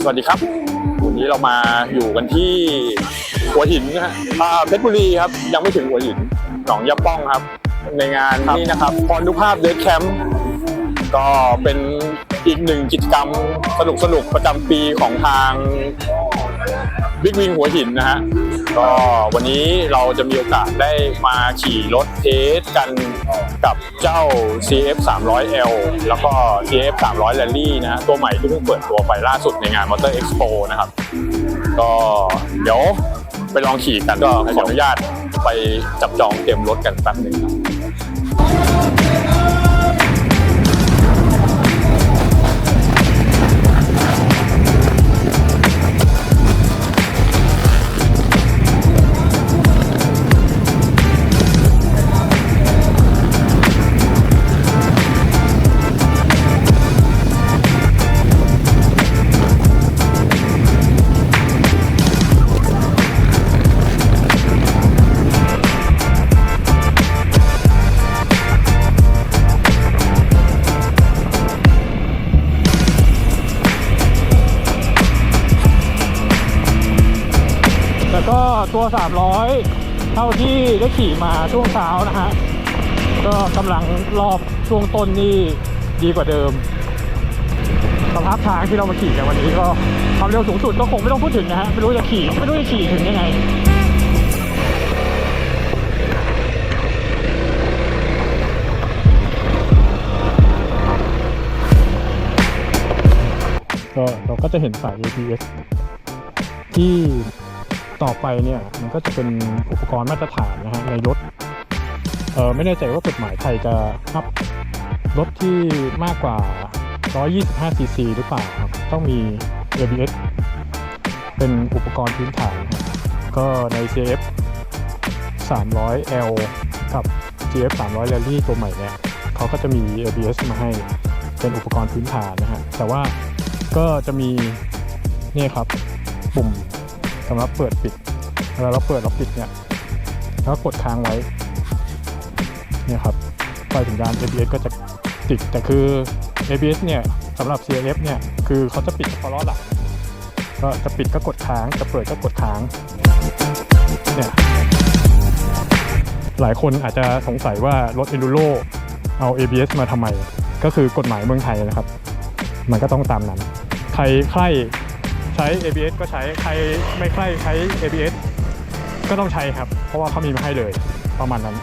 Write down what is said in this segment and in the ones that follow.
สวัสดีครับ วันนี้เรามาอยู่กันที่หัวหินนะฮะอ่าเพชรบุรีครับ ยังไม่ถึงหัวหิน หนองยาป้องครับ ในงานนี้นะครับพรนุภาพเดทแคมป์ก็เป็นอีกหนึ่งกิจกรรมสนุกสนุกๆประจำปีของทาง บิ๊กวิงหัวหินนะฮะก็วันนี้เราจะมีโอกาสได้มาขี่รถเทสกันกับเจ้า CF 300L แล้วก็ CF 300 Rally นะฮะตัวใหม่ที่เพิ่งเปิดตัวไปล่าสุดในงาน Motor Expo นะครับ ก็เดี๋ยวไปลองขี่กันก็ขออนุญาตไปจับจองเตรียมรถกันแป๊บหนึ่งครับ ก็ตัว 300 เท่าที่ได้ขี่มาช่วงเช้านะฮะ ก็กำลังรอบช่วงต้นนี่ดีกว่าเดิมสภาพทางที่เรามาขี่กันวันนี้ก็ความเร็วสูงสุดก็คงไม่ต้องพูดถึงนะฮะไม่รู้จะขี่ไม่รู้จะขี่ถึงยังไงก็เราก็จะเห็นสาย ABS ที่ ต่อไปเนี่ยมันก็จะเป็นอุปกรณ์มาตรฐานนะฮะในรถเออไม่แน่ใจว่ากฎหมายไทยจะรับรถที่มากกว่า 125 cc หรือเปล่าครับต้องมี ABS เป็นอุปกรณ์พื้นฐาน ก็ใน CF 300L กับ GF 300 Rally ตัวใหม่เนี่ยเขาก็จะมี ABS มาให้เป็นอุปกรณ์พื้นฐานนะฮะแต่ว่าก็จะมีนี่ครับปุ่ม สำหรับเปิดปิดเวลาเราเปิดเราปิดเนี่ยแล้วกดค้างไว้เนี่ยครับไฟสัญญาณ ABS ก็จะติดแต่คือ ABS เนี่ยสำหรับ CRF เนี่ยคือเขาจะปิดเฉพาะล้อหลังก็จะปิดก็กดค้างจะเปิดก็กดค้างเนี่ยหลายคนอาจจะสงสัยว่ารถ Enduro เอา ABS มาทำไม ก็คือกฎหมายเมืองไทยนะครับ มันก็ต้องตามนั้น ใครใคร ใช้ ABS ก็ใช้ใครไม่ใครใช้ ABS ก็ต้องใช้ครับ เพราะว่าเขามีมาให้เลยประมาณนั้น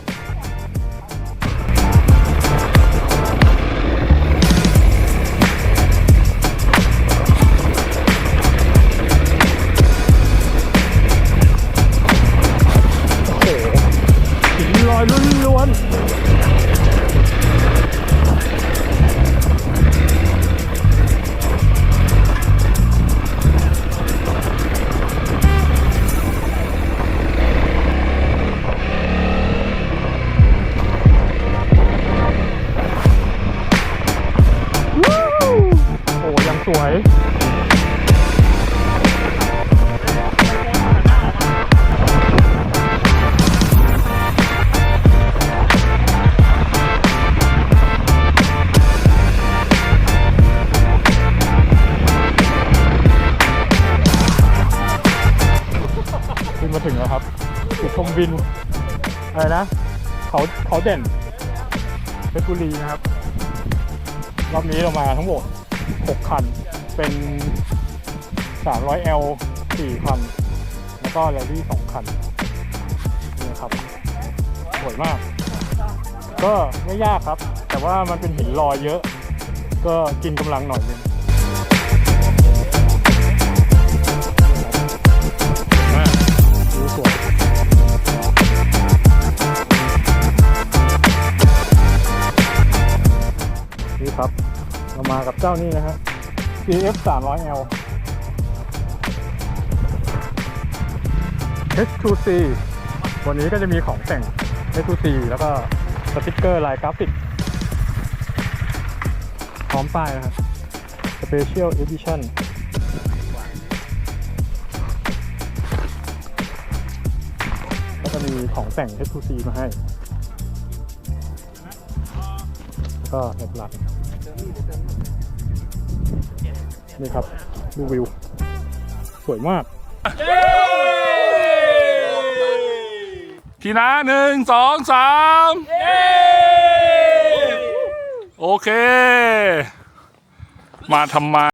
วินอะไรนะเขาเขาเด่นเพชรบุรีนะครับ รอบนี้เรามาทั้งหมด 6 คัน เป็น 300L 4 คัน แล้วก็แรลลี่2คันนี่ครับสวยมาก ก็ไม่ยากครับ แต่ว่ามันเป็นหินลอยเยอะ ก็กินกำลังหน่อยนึง มากับเจ้านี่นะฮะ CF 300L H2C วันนี้ก็จะมีของแต่ง H2C แล้วก็สติกเกอร์ลายกราฟิก พร้อมป้ายนะครับ Special Edition ก็จะมีของแต่ง H2C มาให้ แล้วก็เห็บหลัก นี่ครับดูวิว สวยมากทีนะหนึ่งสองสามโอเค มาทำไม